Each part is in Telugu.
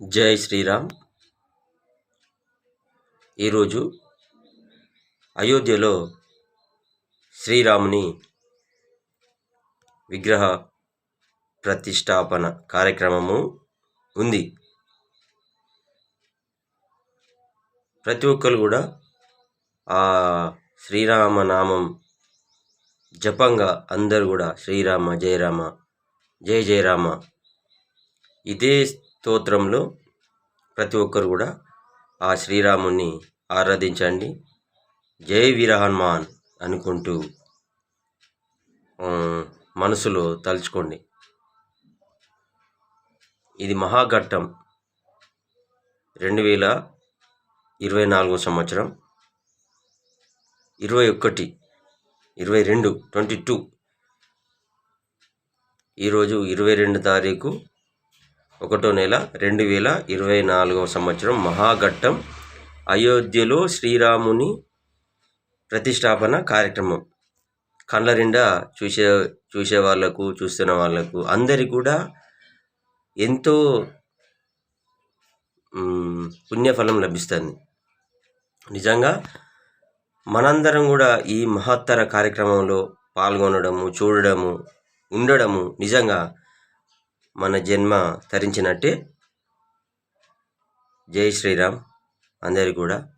జై శ్రీరామ్. ఈరోజు అయోధ్యలో శ్రీరాముని విగ్రహ ప్రతిష్టాపన కార్యక్రమము ఉంది. ప్రతి ఒక్కరు కూడా ఆ శ్రీరామ నామం జపంగా అందరూ కూడా శ్రీరామ జయరామ జయ జయరామ ఇదే స్తోత్రంలో ప్రతి ఒక్కరు కూడా ఆ శ్రీరాముని ఆరాధించండి. జై వీరహనుమాన్ అనుకుంటూ మనసులో తలుచుకోండి. ఇది మహాఘట్టం. రెండు వేల ఇరవై నాలుగో సంవత్సరం ఇరవై ఒకటి ఇరవై రెండు ట్వంటీ టూ. ఈరోజు ఇరవై రెండు తారీఖు ఒకటో నెల రెండు వేల ఇరవై నాలుగవ సంవత్సరం మహాఘట్టం అయోధ్యలో శ్రీరాముని ప్రతిష్టాపన కార్యక్రమం. కళ్ళ నిండా చూసే చూసే వాళ్ళకు చూస్తున్న వాళ్ళకు అందరికి కూడా ఎంతో పుణ్యఫలం లభిస్తుంది. నిజంగా మనందరం కూడా ఈ మహత్తర కార్యక్రమంలో పాల్గొనడము చూడడము ఉండడము నిజంగా మన జన్మ తరించినట్టే. జై శ్రీరామ్. అందరి కూడా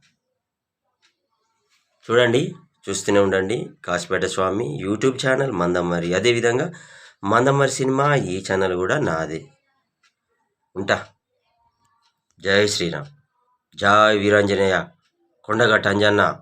చూడండి చూస్తూనే ఉండండి. కాసిపేట స్వామి యూట్యూబ్ ఛానల్ మందమ్మరి అదేవిధంగా మందమ్మరి సినిమా ఈ ఛానల్ కూడా నాదే. ఉంటా. జై శ్రీరామ్. జై వీరాంజనేయ. కొండగట్ట అంజన్న.